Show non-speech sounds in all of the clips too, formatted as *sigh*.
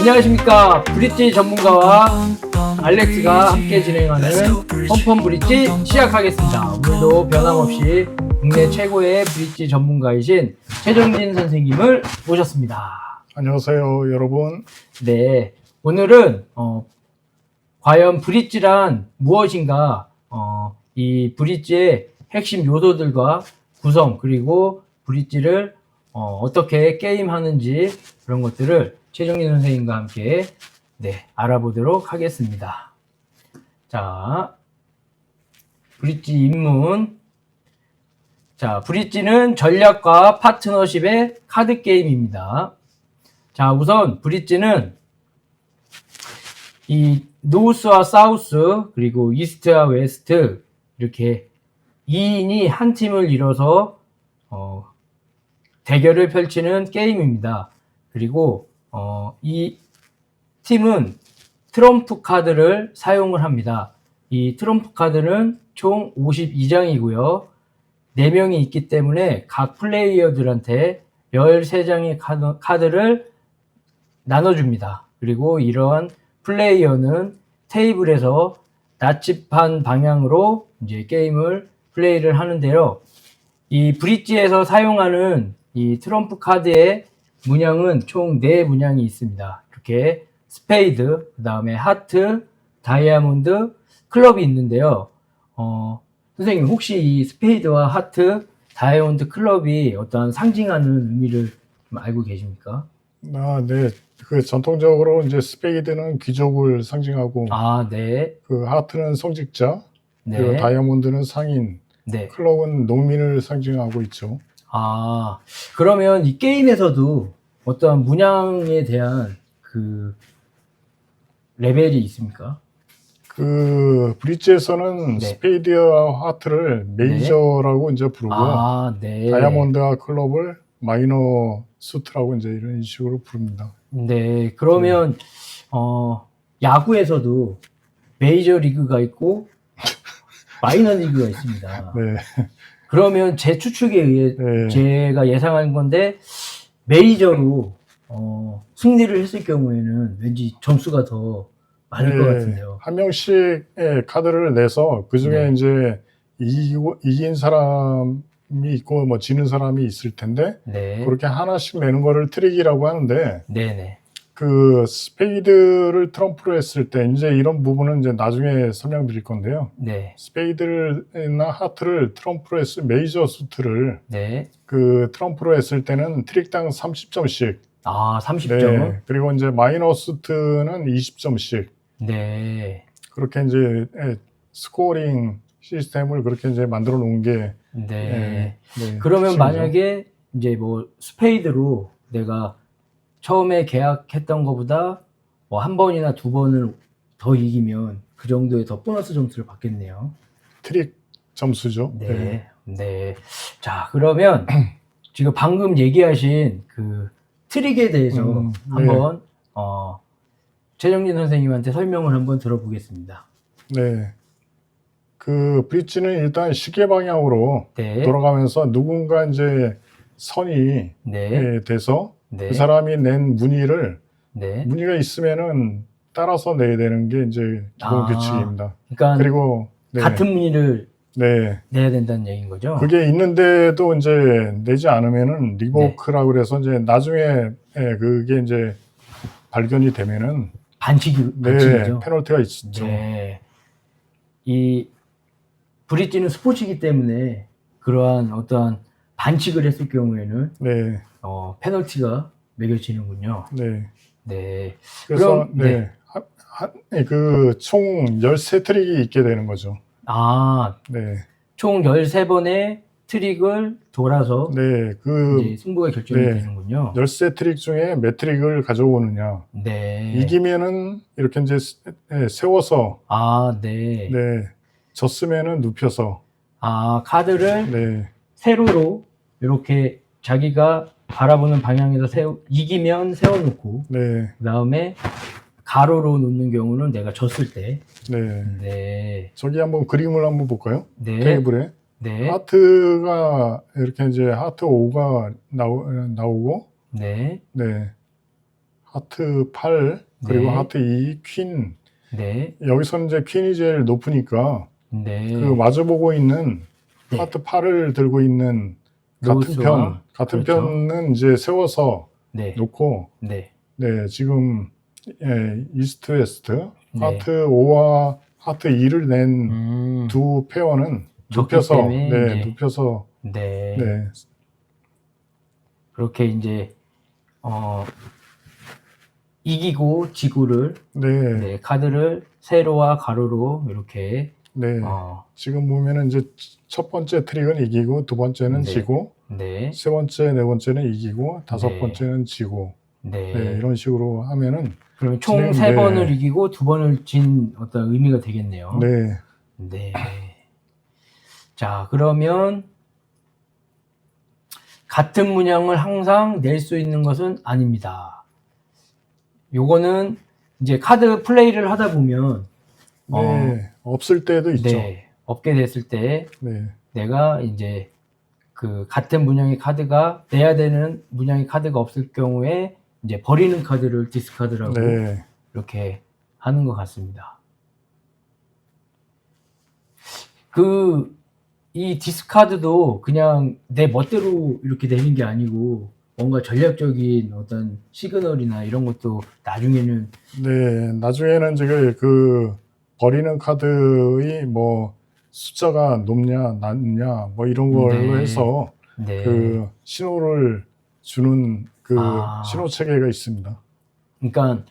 안녕하십니까 브릿지 전문가와 알렉스가 함께 진행하는 펌펌 브릿지 시작하겠습니다. 오늘도 변함없이 국내 최고의 브릿지 전문가이신 최정진 선생님을 모셨습니다. 안녕하세요, 여러분. 네, 오늘은 어, 과연 브릿지란 무엇인가? 어, 이 브릿지의 핵심 요소들과 구성 그리고 브릿지를 어, 떻게 게임하는지 그런 것들을 최정민 선생님과 함께 네, 알아보도록 하겠습니다. 자, 브릿지 입문. 자, 브릿지는 전략과 파트너십의 카드 게임입니다. 자, 우선 브릿지는 이 노스와 사우스 그리고 이스트와 웨스트 이렇게 2인이 한 팀을 이뤄서 어, 대결을 펼치는 게임입니다. 그리고 어, 이 팀은 트럼프 카드를 사용을 합니다. 이 트럼프 카드는 총 52장이고요. 4명이 있기 때문에 각 플레이어들한테 13장의 카드, 카드를 나눠줍니다. 그리고 이러한 플레이어는 테이블에서 나치판 방향으로 이제 게임을 플레이를 하는데요. 이 브릿지에서 사용하는 이 트럼프 카드의 문양은 총 4문양이 있습니다. 이렇게 스페이드, 그 다음에 하트, 다이아몬드, 클럽이 있는데요. 어, 선생님 혹시 이 스페이드와 하트, 다이아몬드, 클럽이 어떤 상징하는 의미를 좀 알고 계십니까? 아, 네. 그 전통적으로 이제 스페이드는 귀족을 상징하고 아, 네. 그 하트는 성직자, 그리고 네. 다이아몬드는 상인, 네. 클럽은 농민을 상징하고 있죠. 아, 그러면 이 게임에서도 어떠한 문양에 대한 그 레벨이 있습니까? 그 브릿지에서는 네. 스페이드와 하트를 메이저라고 이제 부르고 아, 네. 다이아몬드와 클럽을 마이너 수트라고 이제 이런 식으로 부릅니다. 네, 그러면 어 야구에서도 메이저 리그가 있고 *laughs* 마이너 리그가 있습니다. 네. 그러면 제 추측에 의해 네. 제가 예상한 건데 메이저로 어, 승리를 했을 경우에는 왠지 점수가 더 많을 것 네. 같은데요. 한 명씩의 카드를 내서 그 중에 네. 이제 이기고, 이긴 사람이 있고 뭐 지는 사람이 있을 텐데 네, 그렇게 하나씩 내는 거를 트릭이라고 하는데 네, 네, 그 스페이드를 트럼프로 했을 때 이제 이런 부분은 이제 나중에 설명드릴 건데요. 네, 스페이드나 하트를 트럼프로 했을 메이저 수트를 네. 그 트럼프로 했을 때는 트릭당 30점씩. 아, 30점. 네. 그리고 이제 마이너 수트는 20점씩. 네, 그렇게 이제 예, 스코어링 시스템을 그렇게 이제 만들어 놓은 게 네. 예, 네, 그러면 핵심이죠. 만약에 이제 뭐 스페이드로 내가 처음에 계약했던 것보다 뭐 한 번이나 두 번을 더 이기면 그 정도의 더 보너스 점수를 받겠네요. 트릭 점수죠. 네, 네. 자, 그러면 *clears throat* 지금 방금 얘기하신 그 트릭에 대해서 음, 네. 한번 어, 최정진 선생님한테 설명을 한번 들어보겠습니다. 네. 그 브릿지는 일단 시계 방향으로 네, 돌아가면서 누군가 이제 선이 네, 예, 돼서 네, 그 사람이 낸 무늬를 네. 무늬가 있으면은 따라서 내야 되는 게 이제 기본 아, 규칙입니다. 그러니까 그리고 네, 같은 무늬를 네. 내야 된다는 얘기인 거죠? 그게 있는데도 이제 내지 않으면은 리보크라고 그래서 이제 나중에 예, 그게 이제 발견이 되면은 반칙이, 네, 반칙이죠. 페널티가 있죠. 네. 이 브릿지는 스포츠이기 때문에 그러한 어떠한 반칙을 했을 경우에는 네, 어, 페널티가 매겨지는군요. 네. 네. 그래서 그럼, 네. 네. 그총 13트릭이 있게 되는 거죠. 아, 네. 총 13번의 트릭을 돌아서 네. 그 승부가 결정이 네. 되는군요. 13트릭 중에 몇 트릭을 가져오느냐. 네. 이기면은 이렇게 이제 세- 네, 세워서 아, 네. 네. 졌으면은 눕혀서 아, 카드를 네. 세로로 이렇게 자기가 바라보는 방향에서 세우, 이기면 세워놓고 네. 그 다음에 가로로 놓는 경우는 내가 졌을 때. 네. 네. 저기 한번 그림을 한번 볼까요? 네. 테이블에 네. 하트가 이렇게 이제 하트 5가 나오, 나오고 네. 네. 하트 8 그리고 네. 하트 2 퀸. 네. 여기서는 이제 퀸이 제일 높으니까 네. 그 마주보고 있는 네. 하트 8을 들고 있는 같은 편 같은 그렇죠. 편은 이제 세워서 네. 놓고 네. 네 지금 예, 이스트 웨스트 네. 하트 5와 하트 2를 낸 음. 두 페어는 적기 눕혀서 때문에 네 이제- 눕혀서 네. 네 그렇게 이제 어 이기고 지구를 네, 네, 카드를 세로와 가로로 이렇게 네. 어, 지금 보면은 이제 첫 번째 트릭은 이기고 두 번째는 네. 지고 네. 세 번째 네 번째는 이기고 다섯 네. 번째는 지고 네. 네, 이런 식으로 하면은 그러면 총 진행- 세 네. 번을 이기고 두 번을 진 어떤 의미가 되겠네요. 네 네. 자, 그러면 같은 문양을 항상 낼 수 있는 것은 아닙니다. 요거는 이제 카드 플레이를 하다 보면 어, 네, 없을 때도 있죠. 네, 없게 됐을 때 네, 내가 이제 그 같은 문양의 카드가 내야 되는 문양의 카드가 없을 경우에 이제 버리는 카드를 디스카드라고 네, 이렇게 하는 것 같습니다. 그, 이 디스카드도 그냥 내 멋대로 이렇게 되는 게 아니고 뭔가 전략적인 어떤 시그널이나 이런 것도 나중에는 네. 나중에는 그- 그 버리는 카드의 뭐 숫자가 높냐 낮냐 뭐 이런 걸로 네. 해서 네. 그 신호를 주는 그 아. 신호 체계가 있습니다. 그러니까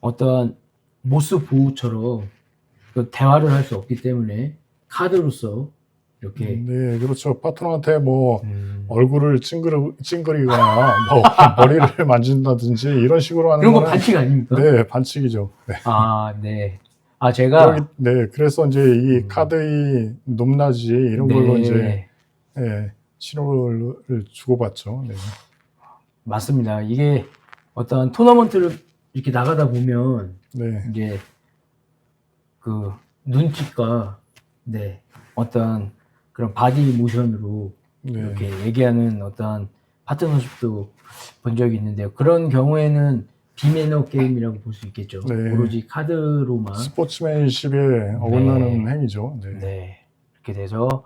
어떤 모스 보호처럼 그 대화를 할 수 없기 때문에 카드로서 이렇게 네, 그렇죠. 파트너한테 뭐 음, 얼굴을 찡그리, 찡그리거나 뭐 *laughs* 머리를 만진다든지 이런 식으로 하는 그런 거 거는 반칙 아닙니까? 네, 반칙이죠. 네. 아, 네. 아, 제가 네, 그래서 이제 이 음. 카드의 높낮이 이런 걸로 네, 이제 예, 신호를 주고받죠. 네. 맞습니다. 이게 어떤 토너먼트를 이렇게 나가다 보면 네, 이제 그 눈짓과 네 어떤 그런 바디 모션으로 네, 이렇게 얘기하는 어떤 파트너십도 본 적이 있는데요. 그런 경우에는 비매너 게임이라고 볼 수 있겠죠. 네. 오로지 카드로만 스포츠맨십에 어긋나는 행위죠. 네. 네 이렇게 돼서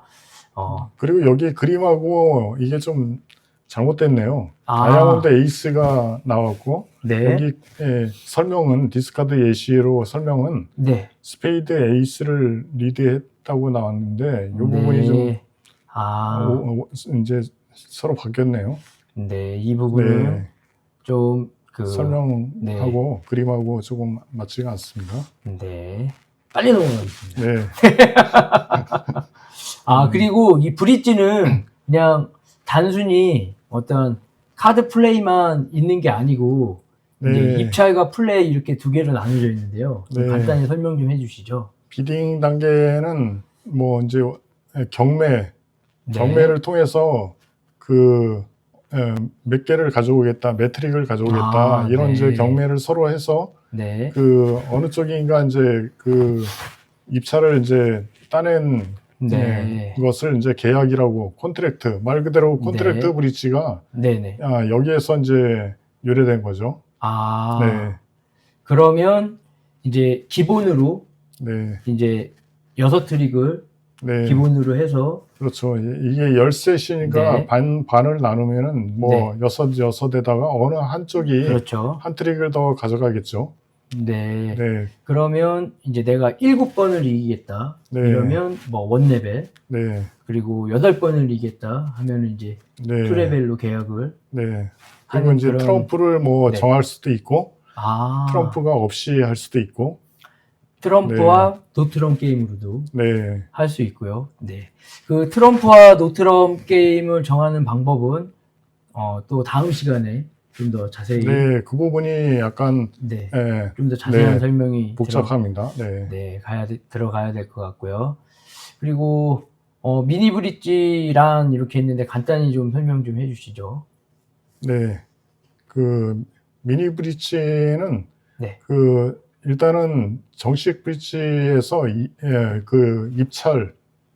어 그리고 여기 그림하고 이게 좀 잘못됐네요. 아. 다이아몬드 에이스가 나왔고 네. 여기 예, 설명은 디스카드 예시로 설명은 네. 스페이드 에이스를 리드했다고 나왔는데 이 부분이 좀 네. 아, 오- 오- 이제 서로 바뀌었네요. 네, 이 부분은 네. 좀 그 설명하고 그림하고 조금 맞지가 않습니다. 네. 빨리 넘어가겠습니다. 네, *laughs* 아, 음. 그리고 이 브릿지는 그냥 단순히 어떤 카드 플레이만 있는 게 아니고 네. 입찰과 플레이 이렇게 두 개로 나눠져 있는데요. 좀 네. 간단히 설명 좀 해주시죠. 비딩 단계는 뭐 이제 경매 네. 경매를 통해서 그 몇 개를 가져오겠다, 매트릭을 가져오겠다 아, 이런 네. 이제 경매를 서로 해서 네. 그 어느 쪽인가 이제 그 입찰을 이제 따낸 네. 네, 것을 이제 계약이라고 콘트랙트 말 그대로 콘트랙트 네. 브릿지가 네네. 아, 여기에서 이제 유래된 거죠. 아, 네, 그러면 이제 기본으로 네, 이제 여섯 트릭을 네. 기본으로 해서 그렇죠. 이- 이게 열셋이니까 네. 반 반을 나누면은 뭐 여섯 여섯에다가 어느 한쪽이 그렇죠. 한 트릭을 더 가져가겠죠. 네. 네, 그러면 이제 내가 일곱 번을 이기겠다. 네. 이러면 뭐 원레벨 네, 그리고 여덟 번을 이기겠다 하면 이제 네, 투레벨로 계약을 네. 그리고 이제 그런- 트럼프를 뭐 네. 정할 수도 있고 아 트럼프가 없이 할 수도 있고. 트럼프와 노트럼 게임으로도 네, 할 수 있고요. 네. 그 트럼프와 노트럼 게임을 정하는 방법은 어, 또 다음 시간에 좀 더 자세히 네, 그 부분이 약간 네. 예, 좀 더 자세한 네. 설명이 복잡합니다. 네. 들어, 네, 가야 돼- 들어가야 될 것 같고요. 그리고 어, 미니 브릿지란 이렇게 있는데 간단히 좀 설명 좀 해주시죠. 네. 그 미니 브릿지는 네. 그 일단은 정식 브릿지에서 이, 예, 그 입찰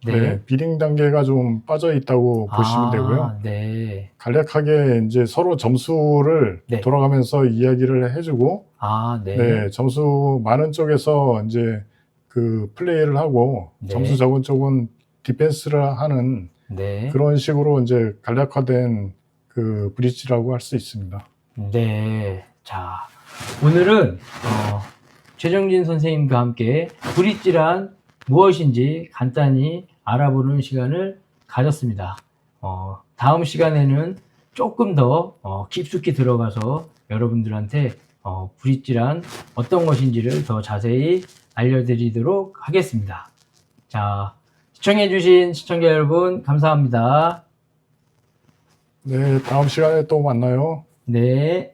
네. 네, 비링 단계가 좀 빠져 있다고 보시면 아, 되고요. 네. 간략하게 이제 서로 점수를 네. 돌아가면서 이야기를 해주고, 아, 네. 네, 점수 많은 쪽에서 이제 그 플레이를 하고 네. 점수 적은 쪽은 디펜스를 하는 네. 그런 식으로 이제 간략화된 그 브릿지라고 할 수 있습니다. 네. 자, 오늘은 어, 최정진 선생님과 함께 브릿지란 무엇인지 간단히 알아보는 시간을 가졌습니다. 어, 다음 시간에는 조금 더 어, 깊숙이 들어가서 여러분들한테 어, 브릿지란 어떤 것인지를 더 자세히 알려드리도록 하겠습니다. 자, 시청해주신 시청자 여러분, 감사합니다. 네, 다음 시간에 또 만나요. 네.